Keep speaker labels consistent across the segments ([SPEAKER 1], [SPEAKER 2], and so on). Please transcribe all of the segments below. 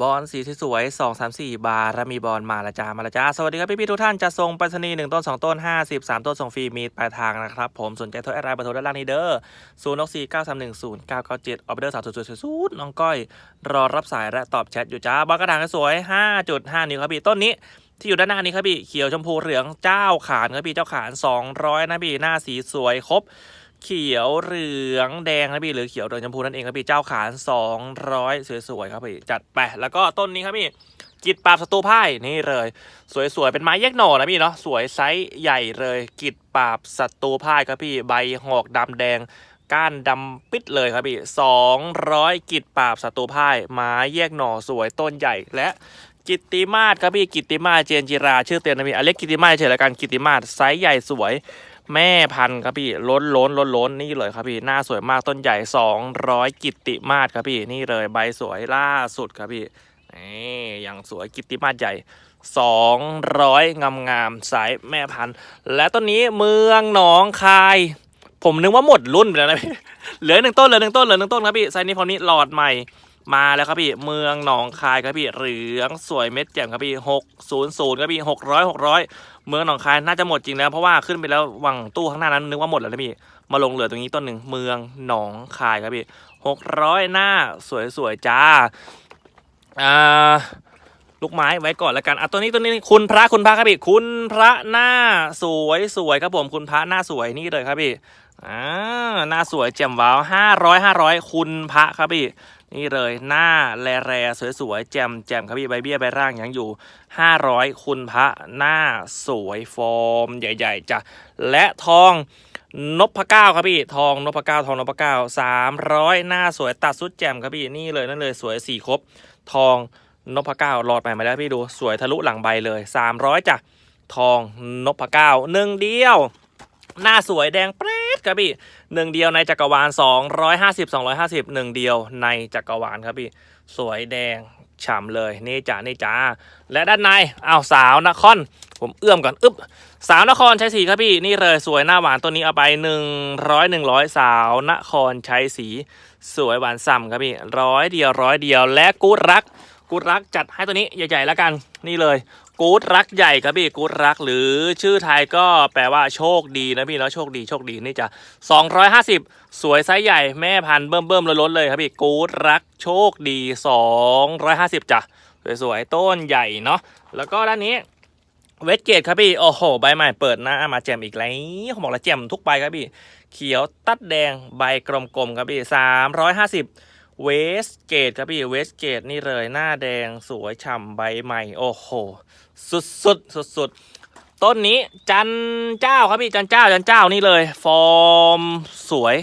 [SPEAKER 1] บอลสีสวยสองสามสี่บาร์มีบอลมาละจ้ามาละจ้าสวัสดีครับพี่พี่ทุกท่านจะส่งไปรษณีย์หนึ่งต้นสองต้นห้าสิบสามต้นส่งฟรีมีปลายทางนะครับ ผมสนใจโทรแอดไลน์เบอร์โทรด้านล่างนี้เด้อศูนย์นกสี่เก้าสามหนึ่งศูนย์เก้าเก้าเจ็ดออเดอร์สามศูนย์ศูนย์ศูนย์น้องก้อย รอรับสายและตอบแชทอยู่จ้าบอลกระถางสวยห้าจุดห้านิ้วครับพี่ต้นนี้ที่อยู่ด้านหน้านี้ครับพี่เขียวชมพูเหลืองเจ้าขานครับพี่เจ้าขานสองร้อยนะพี่หน้าสีสวยครบ เขียวเหลืองแดงนะพี่หรือเขียวเหลืองชมพูนั่นเองครับพี่เจ้าขาน200 สวยๆครับพี่จัดไปแล้วก็ต้นนี้ครับพี่กิดปราบศัตรูพ่ายนี่เลย สวยๆเป็นไม้แยกหน่อนะพี่เนาะสวยไซส์ใหญ่เลย กิดปราบศัตรูพ่ายครับพี่ใบหอกดำแดงก้านดำปิดเลยครับพี่200กิดปราบศัตรูพ่ายไม้แยกหน่อสวยต้นใหญ่และกิตติมาศครับพี่กิตติมาศเจนจิรา ชื่อเต็มนะพี่อเล็กกิตติมาศเฉยละกันกิตติมาศไซส์ใหญ่สวย แม่พันธุ์ครับพี่ล้นล้นล้นล้นนี่เลยครับพี่หน้าสวยมากต้นใหญ่ 200 กิตติมาศครับพี่นี่เลยใบสวยล่าสุดครับพี่นี่อย่างสวยกิตติมาศใหญ่ 200 งามงามสายแม่พันธุ์ และต้นนี้เมืองหนองคาย ผมนึกว่าหมดรุ่นไปแล้วนะพี่เหลือหนึ่งต้นเหลือหนึ่งต้นเหลือหนึ่งต้นครับพี่ไซส์นี้พอนี้หลอดใหม่ มาแล้วครับพี่เมืองหนองคายครับพี่เหลืองสวยเม็ดแจ่มครับพี่หกศูนย์ศูนย์ครับพี่หกร้อยหกร้อยเมืองหนองคายน่าจะหมดจริงแล้วเพราะว่าขึ้นไปแล้ววังตู้ข้างหน้านั้นนึกว่าหมดแล้วนะพี่มาลงเหลือตรงนี้ต้นหนึ่งเมืองหนองคายครับพี่หกร้อยหน้าสวยสวยๆจ้าอ่าลูกไม้ไว้ก่อนแล้วกันอะตัวนี้ตัวนี้คุณพระคุณพระครับพี่คุณพระหน้าสวยสวยครับผมคุณพระหน้าสวยนี่เลยครับพี่อ่าหน้าสวยแจ่มว้าวห้าร้อยห้าร้อยคุณพระครับพี่ นี่เลยหน้าแลแรสวยๆแจมแจมครับพี่ใบเบี้ยใบร่างยังอยู่ 500 คุณพระหน้าสวยฟอร์มใหญ่ๆจ้ะและทองนพเก้าครับพี่ทองนพเก้าทองนพเก้าสามร้อยหน้าสวยตัดสุดแจมครับพี่นี่เลยนั่นเลยสวยสี่ครบ ทองนพเก้าหลอดใหม่มาแล้วพี่ดูสวยทะลุหลังใบเลย 300จ้ะทองนพเก้าหนึ่งเดียว หน้าสวยแดงเปรดครับพี่หนึ่งเดียวในจักรวาล 250 250หนึ่งเดียวในจักรวาลครับพี่ สวยแดงฉ่ำเลยนี่จ้านี่จ้าและด้านในอ้าวสาวนครผมเอื้อมก่อนอึ๊บสาวนครใชัยศรีครับพี่นี่เลยสวยหน้าหวานตัวนี้เอาไป100 100สาวนครใชัยศรีสวยหวานส่ำครับพี่ร้อยเดียวร้อยเดียวและกูดรัก กูดรักจัดให้ตัวนี้ใหญ่ๆแล้วกันนี่เลย กูดรักใหญ่ครับพี่กูดรักหรือชื่อไทยก็แปลว่าโชคดีนะพี่เนาะโชคดีโชคดีนี่จะ 250 สวยไซส์ใหญ่แม่พันธุ์เบิ่มเบิ่มๆล้นๆเลยครับพี่กูดรักโชคดี 250จ้ะสวยๆต้นใหญ่เนาะแล้วก็ด้านนี้เวสเกตครับพี่โอ้โหใบใหม่เปิดหน้ามาแจมอีกแล้วผมบอกแล้วแจมทุกใบครับพี่ เขียวตัดแดงใบกลมๆครับพี่350 เวสเกตครับพี่เวสเกตนี่เลยหน้าแดงสวยฉ่ำใบใหม่ โอ้โห สุดสุดสุดสุดต้นนี้จันเจ้าครับพี่จันเจ้าจันเจ้านี่เลย ฟอร์มสวย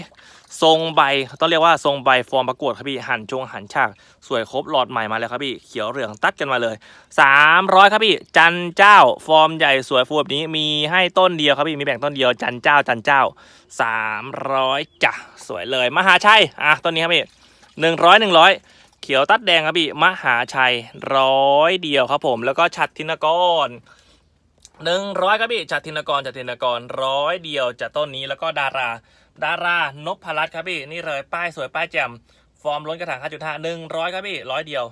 [SPEAKER 1] ทรงใบต้องเรียกว่าทรงใบฟอร์มประกวดครับพี่หันจงหันฉากสวยครบหลอดใหม่มาแล้วครับพี่เขียวเหลืองตัดกันมาเลย 300 ครับพี่จันเจ้า ฟอร์มใหญ่สวยฟูแบบนี้มีให้ต้นเดียวครับพี่มีแบ่งต้นเดียวจันเจ้าจันเจ้า 300จ้ะสวยเลยมหาชัยอะต้นนี้ครับพี่ หนึ่งร้อยหนึ่งร้อยเขียวตัดแดงครับพี่มหาชัยร้อยเดียวครับผมแล้วก็ฉัดทินกรหนึ่งร้อยครับพี่ฉัดทินกรฉัดทินกรร้อยเดียวจากต้นนี้แล้วก็ดารา ดารานพพรัตครับพี่นี่เลยป้ายสวยป้ายแจ่มฟอร์มล้นกระถาง5.5หนึ่งร้อยครับพี่ร้อยเดียว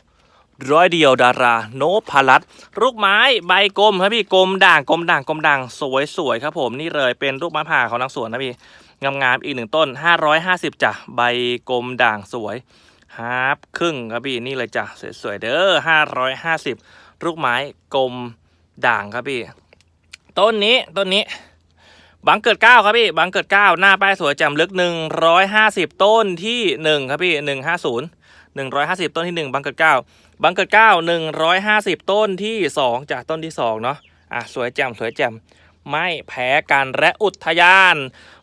[SPEAKER 1] ร้อยเดียวดาราโนพรัตลูกไม้ใบกลมครับพี่กลมด่างกลมด่างกลมด่างสวยสวยครับผมนี่เลยเป็นลูกไม้ผ่าของนักสวนนะพี่ งามๆอีกหนึ่งต้น 550จ้ะใบกลมด่างสวยฮาร์ปครึ่งครับพี่นี่เลยจ้ะสวยๆเด้อ550ลูกไม้กลมด่างครับพี่ ต้นนี้ต้นนี้บังเกิดเก้าครับพี่บังเกิดเก้าหน้าป้ายสวยแจ่มลึก150ต้นที่1ครับพี่150 150ต้นที่1บังเกิดเก้าบังเกิดเก้า150ต้นที่2จากต้นที่2เนาะอะสวยแจ่มสวยแจ่ม ไม่แพ้กันและอุทยาน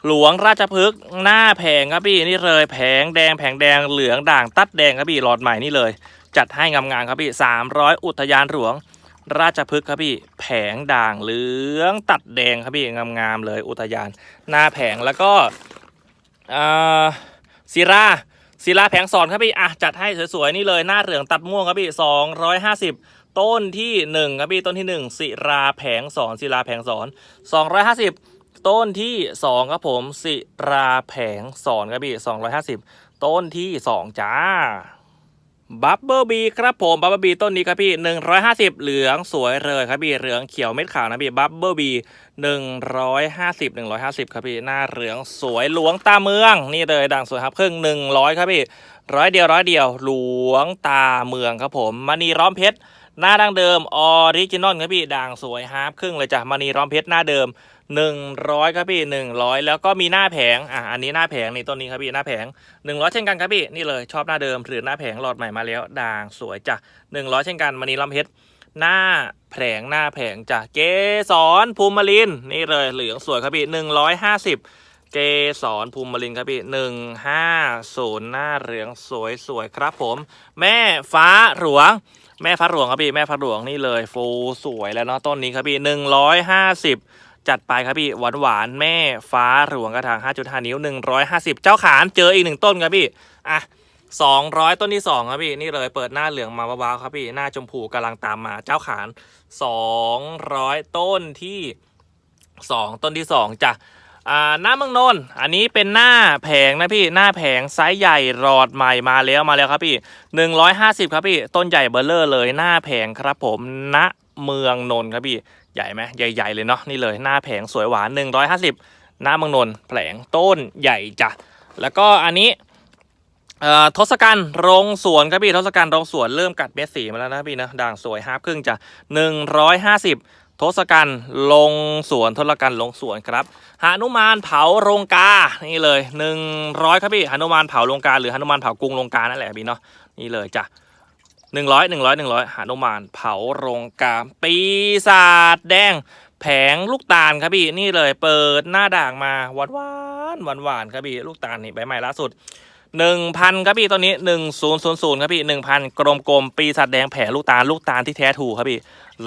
[SPEAKER 1] หลวงราชพฤกษ์หน้าแผงครับพี่นี่เลยแผงแดงแผงแดงเหลืองด่างตัดแดงครับพี่หลอดใหม่นี่เลย จัดให้งามๆครับพี่300อุทยานหลวงราชพฤกษ์ครับพี่ แผงด่างเหลืองตัดแดงครับพี่งามๆเลยอุทยาน หน้าแผงแล้วก็อ่าศิราศิลาแผงสอนครับพี่อะจัดให้สวยๆนี่เลยหน้าเหลืองตัดม่วงครับพี่250 ต้นที่1ครับพี่ต้นที่1ศิราแผงสอนศิลาแผงสอน250ต้นที่2ครับผมศิราแผงสอนครับพี่250ต้นที่2จ้าบับเบิลบีครับผมบับเบิลบีต้นนี้ครับพี่150เหลืองสวยเลยครับพี่เหลืองเขียวเม็ดขาวนะพี่บับเบิลบี150 150ครับพี่หน้าเหลืองสวยหลวงตาเมืองนี่เลยด่างสวยครับครึ่ง100ครับพี่ร้อยเดียวร้อยเดียวหลวงตาเมืองครับผมมณีร้อมเพชร หน้าดั้งเดิมออริจินอลครับพี่ด่างสวยฮาร์ปครึ่งเลยจ้ะมณีร้อมเพชรหน้าเดิม 100ครับพี่100 แล้วก็มีหน้าแผงอะอันนี้หน้าแผงนี่ต้นนี้ครับพี่หน้าแผง 100 เช่นกันครับพี่นี่เลยชอบหน้าเดิมหรือหน้าแผงหลอดใหม่มาแล้วด่างสวยจ้ะ100 เช่นกันมณีล้อมเพชรหน้าแผงหน้าแผงจ้ะเกสรภูมิลินนี่เลยเหลืองสวยครับพี่150เกสรภูมิลินครับพี่150หน้าเหลืองสวยสวยครับผม แม่ฟ้าหลวง แม่ฟ้าหลวงครับพี่แม่ฟ้าหลวงนี่เลยฟูสวยแล้วเนาะต้นนี้ครับพี่150จัดไปครับพี่หวานหวานแม่ฟ้าหลวงกระถาง5.5 นิ้ว 150 เจ้าขานเจออีกหนึ่งต้นครับพี่อะ200 ต้นที่ 2 ครับพี่นี่เลยเปิดหน้าเหลืองมาว้าวๆครับพี่หน้าชมพูกำลังตามมาเจ้าขาน 200 ต้นที่ 2 ต้นที่ 2จ้ะ หน้าเมืองนนท์อันนี้เป็นหน้าแผงนะพี่หน้าแผงไซส์ใหญ่รอดใหม่มาแล้วมาแล้วครับพี่ 150 ครับพี่ ต้นใหญ่เบอร์เลอร์เลยหน้าแผงครับผมณเมืองนนท์ครับพี่ใหญ่ไหมใหญ่ๆเลยเนาะนี่เลยหน้าแผงสวยหวาน 150 หน้าเมืองนนท์แผงต้นใหญ่จ้ะแล้วก็อันนี้ทศกัณฐ์โรงสวนครับพี่ทศกัณฐ์โรงสวนเริ่มกัดเม็ดสีมาแล้วนะพี่นะด่างสวยฮาร์ปครึ่งจ้ะ150 ทศกัณฐ์ลงสวนทศกัณฐ์ลงสวนครับหานุมานเผาโรงกา นี่เลย100ครับพี่หานุมานเผาโรงกา หรือหานุมานเผากรุงโรงกานั่นแหละพี่เนาะนี่เลยจ้ะหนึ่งร้อยหนึ่งร้อยหนึ่งร้อยหานุมานเผาโรงกา ปีศาจแดง แผงลูกตาลครับพี่นี่เลยเปิดหน้าด่างมาหวานหวานหวานหวานครับพี่ลูกตาลนี่ใบใหม่ล่าสุดหนึ่งพันครับพี่ตอนนี้หนึ่งศูนย์ศูนย์ศูนย์ครับพี่หนึ่งพันกลมกลมๆปีศาจแดงแผงลูกตาลลูกตาลที่แท้ถูกครับพี่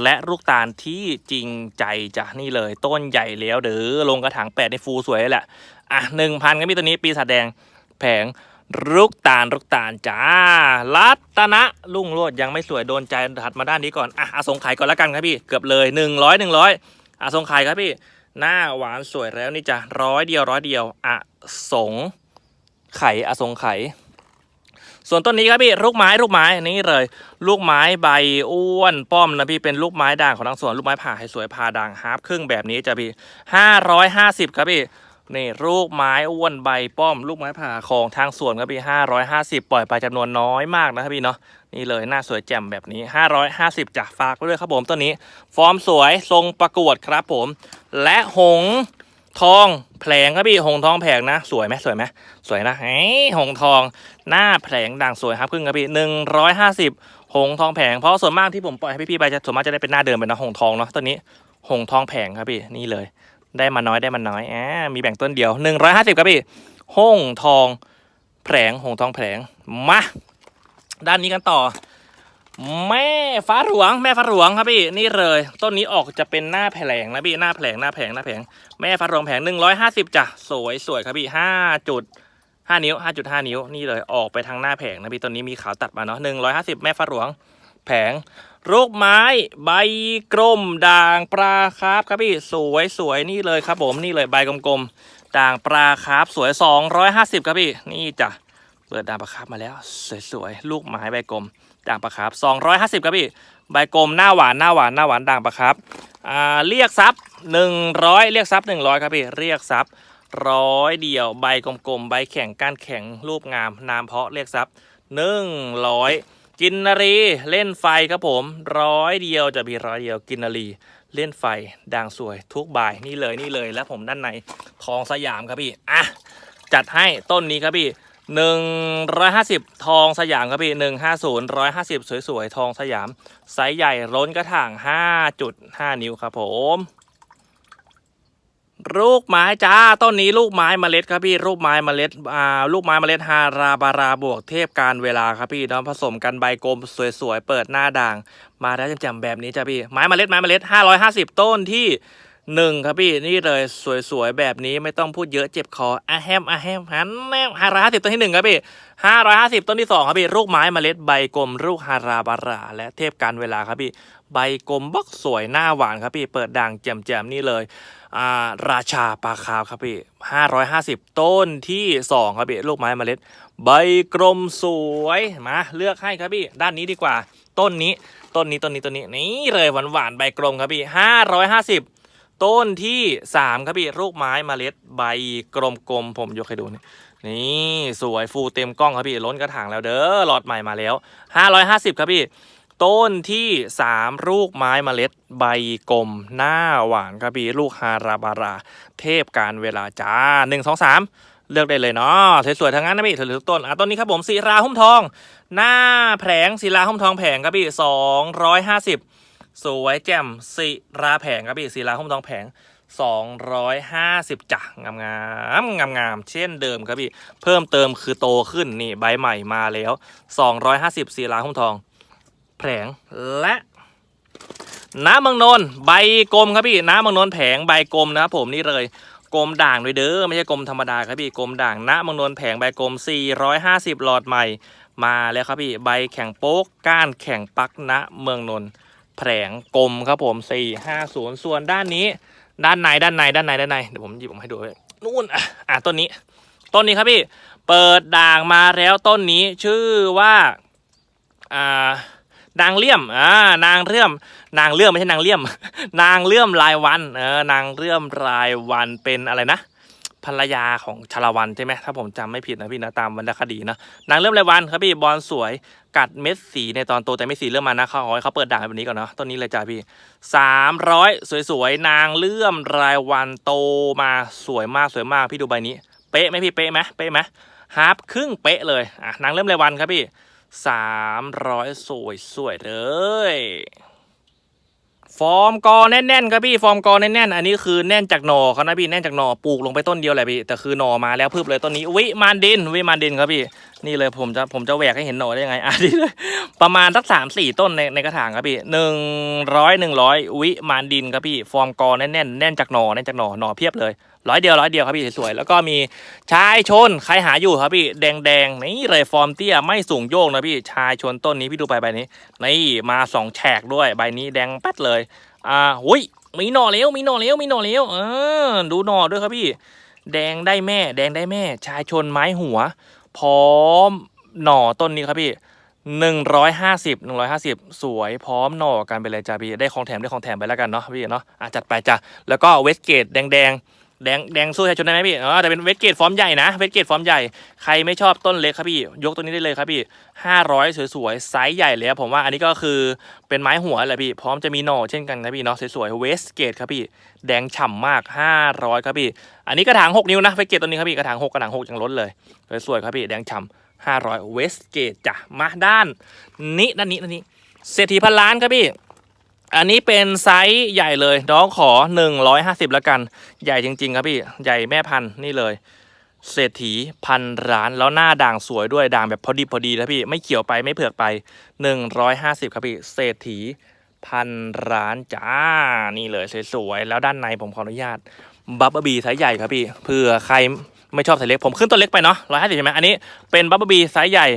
[SPEAKER 1] และลูกตาลที่จริงใจจ้ะนี่เลย ต้นใหญ่แล้วเด้อลงกระถางแปดในฟูสวยเลยแหละอะหนึ่งพันครับพี่ตัวนี้ปีศาจแดงแผงลูกตาลลูกตาลจ้ารัตนะลุ่งโรดยังไม่สวยโดนใจถัดมาด้านนี้ก่อนอะอาสงไขยก่อนล้วกันครับพี่เกือบเลยหนึ่งร้อยหนึ่งร้อยอาสงไขยครับพี่หน้าหวานสวยแล้วนี่จ้ะร้อยเดียวร้อยเดียวอะสงไข่อสงไขย ส่วนต้นนี้ครับพี่ลูกไม้ลูกไม้นี่เลย ลูกไม้ใบอ้วนป้อมนะพี่เป็นลูกไม้ด่างของทางสวนลูกไม้ผ่าให้สวยผ่าด่างฮาร์ปครึ่งแบบนี้จะพี่ห้าร้อยห้าสิบครับพี่นี่ลูกไม้อ้วนใบป้อม ลูกไม้ผ่าของทางสวนครับพี่ห้าร้อยห้าสิบปล่อยไปจำนวนน้อยมากนะครับพี่เนาะนี่เลยหน้าสวยแจ่มแบบนี้ห้าร้อยห้าสิบจ้ะฝากไว้ด้วยครับผมตัวนี้ ฟอร์มสวยทรงประกวดครับผม และหง ทองแผลงครับพี่หงทองแผลงนะ สวยไหมสวยไหมสวยนะเฮ้หงทองหน้าแผลงด่างสวยครับครึ่งครับพี่หนึ่งร้อยห้าสิบหงทองแผงเพราะส่วนมากที่ผมปล่อยให้พี่ๆไปจะส่วนมากจะได้เป็นหน้าเดิมเป็นนะหงทองเนาะตัวนี้หงทองแผงครับพี่นี่เลย ได้มาน้อยได้มาน้อยอ่ามีแบ่งต้นเดียว150ครับพี่หงทองแผลงหงทองแผลงมาด้านนี้กันต่อ แม่ฟ้าหลวง แม่ฟ้าหลวงครับพี่นี่เลย ต้นนี้ออกจะเป็นหน้าแผลงนะพี่หน้าแผลงหน้าแผลงหน้าแผลงแม่ฟ้าหลวงแผง150จ้ะสวยสวยครับพี่5จุด5นิ้ว5.5นิ้วนี่เลยออกไปทางหน้าแผงนะพี่ต้นนี้มีขาวตัดมาเนาะ150แม่ฟ้าหลวง แผงลูกไม้ใบกลมด่างปลาคร์ฟครับพี่สวยสวยนี่เลยครับผมนี่เลยใบกลมๆด่างปลาคร์ฟสวย250ครับพี่นี่จ้ะ เปิดด่างปลาคาร์ฟมาแล้ว สวยๆ ลูกไม้ใบกลมด่างปลาคาร์ฟ250 ครับพี่ ใบกลมหน้าหวานหน้าหวานหน้าหวานด่างปลาคร์ฟอ่าเรียกซับ100 เรียกซับ100 ครับพี่ เรียกซับร้อยเดียวใบกลมๆ ใบแข็งก้านแข็งรูปงามนามเพาะเรียกซับ100 กินนารีเล่นไฟครับผมร้อยเดียวจะมีร้อยเดียวกินนารีเล่นไฟด่างสวยทุกบายนี่เลยนี่เลยแล้วผมด้านในทองสยามครับพี่อะจัดให้ต้นนี้ครับพี่ หนึ่งร้อยห้าสิบทองสยามครับพี่หนึ่งห้าศูนย์ร้อยห้าสิบสวยๆ ทองสยาม ไซส์ใหญ่ล้นกระถางห้าจุดห้านิ้วครับผม ลูกไม้จ้าต้นนี้ลูกไม้เมล็ดครับพี่ลูกไม้เมล็ดอ่าลูกไม้เมล็ดฮาราบาราบวกเทพการเวลาครับพี่เนาะผสมกันใบกลมสวยๆ เปิดหน้าด่าง มาแล้วแจ่มๆแบบนี้จ้าพี่ไม้เมล็ดไม้เมล็ด550ต้นที่ หนึ่งครับพี่นี่เลยสวยๆ แบบนี้ไม่ต้องพูดเยอะเจ็บคออะแฮมอะแฮมหันแนวห้าร้อยห้าสิบต้นที่หนึ่งครับพี่ห้าร้อยห้าสิบต้นที่สองครับพี่ลูกไม้เมล็ดใบกลมลูกฮาราบารา และเทพการเวลาครับพี่ ใบกลมบักสวยหน้าหวานครับพี่ เปิดด่างแจ่มๆนี่เลยอ่าราชาปลาคาร์ฟครับพี่ห้าร้อยห้าสิบต้นที่สองครับพี่ลูกไม้เมล็ด ใบกลมสวยมาเลือกให้ครับพี่ ด้านนี้ดีกว่า ต้นนี้ต้นนี้ต้นนี้ต้นนี้นี่เลยหวานๆใบกลมครับพี่ห้าร้อยห้าสิบ ต้นที่สามครับพี่ลูกไม้เมล็ดใบกลมๆผมยกให้ดูนี่นี่สวยฟูเต็มกล้องครับพี่ล้นกระถางแล้วเด้อหลอดใหม่มาแล้วห้าร้อยห้าสิบครับพี่ต้นที่สามลูกไม้เมล็ดใบกลมหน้าหวานครับพี่ลูกฮาราบารา เทพการเวลาจ้าหนึ่งสองสามเลือกได้เลยเนาะสวยๆทั้งนั้นนะพี่สวยๆทุกต้นอะต้นนี้ครับผมศิลาหุ้มทอง หน้าแผงศิลาหุ้มทองแผงครับพี่สองร้อยห้า สวยแจ่มศิราแผงครับพี่ศิลาหุ้มทองแผงสองร้อยห้าสิบจ้ะงามงามงามงามเช่นเดิมครับพี่ เพิ่มเติมคือโตขึ้นนี่ใบใหม่มาแล้วสองร้อยห้าสิบศิลาหุ้มทอง แผงและน้ำเมืองนนท์ใบกลมครับพี่น้ำเมืองนนท์แผงใบกลมนะครับผมนี่เลยกลมด่างด้วยเด้อไม่ใช่กลมธรรมดาครับพี่กลมด่างน้ำเมืองนนท์แผงใบกลม 450 หลอดใหม่ มาแล้วครับพี่ใบแข็งโป๊กก้านแข็งปักณเมืองนนท์ แผงกลมครับผม450ส่วนด้านนี้ ด้านในด้านในด้านในด้านในเดี๋ยวผมหยิบผมให้ดูนู่นอะอะต้นนี้ ต้นนี้ครับพี่ เปิดด่างมาแล้วต้นนี้ชื่อว่าอ่านางเลี่ยมอ่านางเลื่อม นางเลื่อมไม่ใช่นางเลี่ยม นางเลื่อมรายวัน เออ นางเลื่อมรายวันเป็นอะไรนะ ภรรยาของชาละวันใช่ไหมถ้าผมจำไม่ผิดนะพี่นะตามวรรณคดีนะนางเลื่อมรายวันครับพี่บอลสวยกัดเม็ดสีในตอนโตแต่ไม่สีเริ่มมานะเขาขอให้เขาเปิดด่างแบบนี้ก่อนเนาะต้นนี้เลยจ้าพี่สามร้อยสวยๆนางเลื่อมรายวันโตมาสวยมากสวยมากพี่ดูใบนี้ เป๊ะไหมพี่เป๊ะไหมเป๊ะไหมฮาร์ปครึ่งเป๊ะเลยอะนางเลื่อมรายวันครับพี่สามร้อยสวยสวยเลย ฟอร์มกอแน่นๆครับพี่ฟอร์มกอแน่นๆอันนี้คือแน่นจากหน่อเขานะพี่แน่นจากหน่อปลูกลงไปต้นเดียวแหละพี่แต่คือหน่อมาแล้วพืบเลยต้นนี้วิมานดินวิมานดินครับพี่นี่เลยผมจะผมจะแหวกให้เห็นหน่อได้ยังไงอะนี่เลยประมาณสักสามสี่ต้นในในกระถางครับพี่หนึ่งร้อยหนึ่งร้อยวิมานดินครับพี่ฟอร์มกอแน่นๆแน่นจากหน่อแน่นจากหน่อหน่อเพียบเลย ร้อยเดียวร้อยเดียวครับพี่สวยๆแล้วก็มีชายชนใครหาอยู่ครับพี่แดงๆนี่เลยฟอร์มเตี้ยไม่สูงโยกนะพี่ชายชนต้นนี้พี่ดูไปใบนี้นี่มาสองแฉกด้วยใบนี้แดงแป๊ดเลยอ่าหุยมีหน่อเลี้ยวมีหน่อเลี้ยวมีหน่อเลี้ยวเออดูหน่อด้วยครับพี่ แดงได้แม่ แดงได้แม่ ชายชนไม้หัว พร้อมหน่อต้นนี้ครับพี่หนึ่งร้อยห้าสิบหนึ่งร้อยห้าสิบสวยพร้อมหน่อกันไปเลยจ้าพี่ได้ของแถมได้ของแถมไปแล้วกันเนาะพี่เนาะอะจัดไปจ้ะแล้วก็เวสเกตแดงแดง แดงแดงสู้ชายชนได้ไหมพี่อ๋อแต่เป็นเวสเกตฟอร์มใหญ่นะเวสเกตฟอร์มใหญ่ใครไม่ชอบต้นเล็กครับพี่ ยกตัวนี้ได้เลยครับพี่ห้าร้อยสวยๆไซส์ใหญ่เลยผมว่าอันนี้ก็คือเป็นไม้หัวแหละพี่ พร้อมจะมีหน่อเช่นกันครับพี่เนาะสวยๆเวสเกตครับพี่แดงฉ่ำมาก500ครับพี่ อันนี้กระถาง6นิ้วนะเวสเกตตัวนี้ครับพี่กระถาง6กระถาง6ยังล้นเลยสวยๆครับพี่แดงฉ่ำ500เวสเกตจ้ะมาด้านนี้ด้านนี้ด้านนี้เศรษฐีพันล้านครับพี่ อันนี้เป็นไซส์ใหญ่เลยน้องขอ 150แล้วกัน ใหญ่จริง ๆ ครับพี่ ใหญ่แม่พันธุ์นี่เลย เศรษฐีพันร้านแล้วหน้าด่างสวยด้วยด่างแบบพอดีพอดีนะพี่ไม่เขียวไปไม่เผือกไป 150 ครับพี่ เศรษฐีพันร้านจ้า นี่เลยสวยๆแล้วด้านในผมขออนุญาตบับเบิลบีไซส์ใหญ่ครับพี่เผื่อใครไม่ชอบไซส์เล็กผมขึ้นตัวเล็กไปเนาะ150ใช่ไหมอันนี้เป็นบับเบิลบีไซส์ใหญ่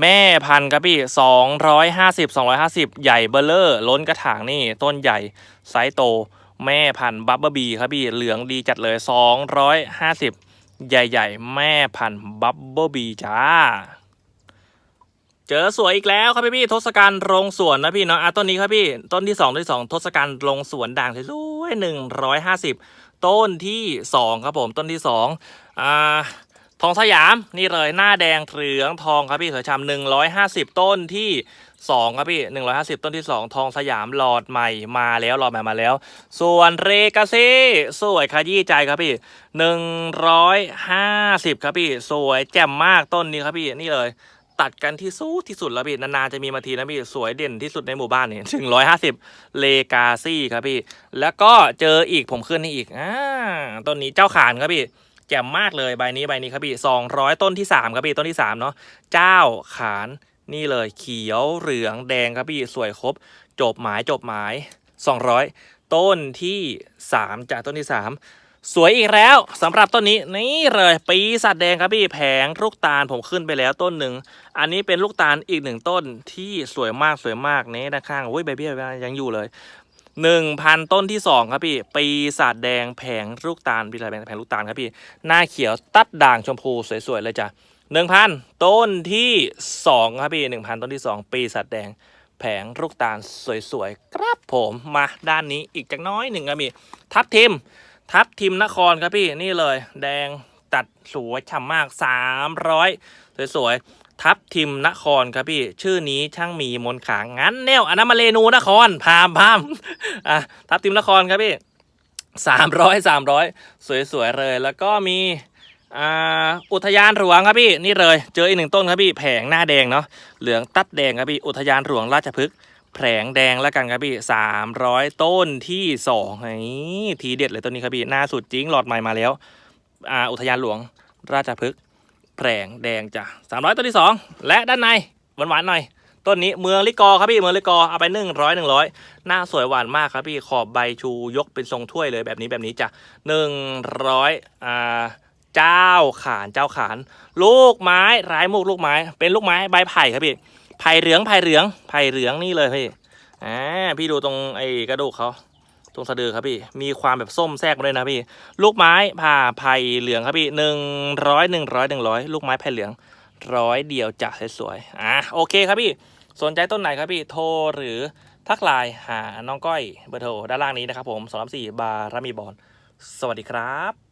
[SPEAKER 1] แม่พันครับพี่สองร้อยห้าสิบสองร้อยห้าสิบใหญ่เบลเลอร์ ล้นกระถางนี่ ต้นใหญ่ไซส์โต แม่พันบับเบิลบีครับพี่เหลืองดีจัดเลยสองร้อยห้าสิบใหญ่ๆ แม่พันบับเบิลบีจ้า เจอสวยอีกแล้วครับพี่พี่ทศกัณฐ์โรงสวนนะพี่เนาะอะต้นนี้ครับพี่ต้นที่สองต้นที่สองทศกัณฐ์โรงสวนด่างสวยหนึ่งร้อยห้าสิบต้นที่สองครับผมต้นที่สองอ่า ทองสยามนี่เลยหน้าแดงเหลืองทองครับพี่สวยชำหนึ่งร้อยห้าสิบต้นที่สองครับพี่หนึ่งร้อยห้าสิบต้นที่สองทองสยามหลอดใหม่มาแล้วหลอดใหม่มาแล้ว ส่วนเรกาซีสวยขยี้ใจครับพี่หนึ่งร้อยห้าสิบครับพี่ สวยแจ่มมากต้นนี้ครับพี่นี่เลยตัดกันที่สุดที่สุดแล้วพี่นานๆจะมีมาทีนะพี่สวยเด่นที่สุดในหมู่บ้านนี่ถึงร้อยห้าสิบเลกาซี่ครับพี่ แล้วก็เจออีกผมขึ้นให้อีกอ่าต้นนี้เจ้าขานครับพี่ แจ่มมากเลยใบนี้ใบนี้ครับพี่สองร้อยต้นที่สามครับพี่ต้นที่สามเนาะเจ้าขานนี่เลยเขียวเหลืองแดงครับพี่สวยครบ จบหมายจบหมายสองร้อยต้นที่สามจากต้นที่สามสวยอีกแล้วสำหรับต้นนี้นี่เลยปีศาจแดงครับพี่แผงลูกตาลผมขึ้นไปแล้วต้นหนึ่งอันนี้เป็นลูกตาลอีกหนึ่งต้นที่สวยมากสวยมากเนี้ด้านข้างโอ้ยใบเบี้ยยังอยู่เลย หนึ่งพันต้นที่สองครับพี่ ปีศาจแดงแผงลูกตาลปีศาจแดงแผงลูกตาลครับพี่ หน้าเขียวตัดด่างชมพูสวยๆเลยจ้ะหนึ่งพันต้นที่สองครับพี่หนึ่งพันต้นที่สองปีศาจแดงแผงลูกตาลสวยๆครับผมมาด้านนี้อีกจักน้อยหนึ่งครับพี่ทับทิม ทับทิมนครครับพี่นี่เลย แดงตัดสวยฉ่ำมากสามร้อยสวยๆ ทับทิมนครครับพี่ ชื่อนี้ช่างมีมนต์ขางงั้นแนวอันนั้นมาเลนูนครพามพามอะทับทิมนครครับพี่สามร้อยสามร้อยสวยๆเลย แล้วก็มีอ่าอุทยานหลวงครับพี่นี่เลย เจออีกหนึ่งต้นครับพี่แผงหน้าแดงเนาะเหลืองตัดแดงครับพี่อุทยานหลวงราชพฤกษ์แผงแดงแล้วกันครับพี่สามร้อยต้นที่สองนี่ทีเด็ดเลยต้นนี้ครับพี่หน้าสุดจริงหลอดใหม่มาแล้วอ่าอุทยานหลวงราชพฤกษ์ แผงแดงจ้ะสามร้อยต้นที่สองและด้านในหวานๆหน่อยต้นนี้เมืองลิกอครับพี่เมืองลิกอเอาไปหนึ่งร้อยหนึ่งร้อยหน้าสวยหวานมากครับพี่ขอบใบชูยกเป็นทรงถ้วยเลยแบบนี้แบบนี้จ้ะหนึ่งร้อยอ่าเจ้าขานเจ้าขาน ลูกไม้ร้ายมุกลูกไม้ เป็นลูกไม้ใบไผ่ครับพี่ไผ่เหลืองไผ่เหลืองไผ่เหลืองนี่เลยพี่อ่าพี่ดูตรงไอ้กระดูกเขา ตรงสะดือครับพี่ มีความแบบส้มแทรกมาด้วยนะพี่ ลูกไม้ผ่าไผ่เหลืองครับพี่หนึ่งร้อยหนึ่งร้อยหนึ่งร้อยลูกไม้ไผ่เหลืองร้อยเดียวจะสวยๆอะโอเคครับพี่ สนใจต้นไหนครับพี่ โทรหรือทักไลน์หาน้องก้อยเบอร์โทรด้านล่างนี้นะครับผมสองสามสี่บาร์รามีบอลสวัสดีครับ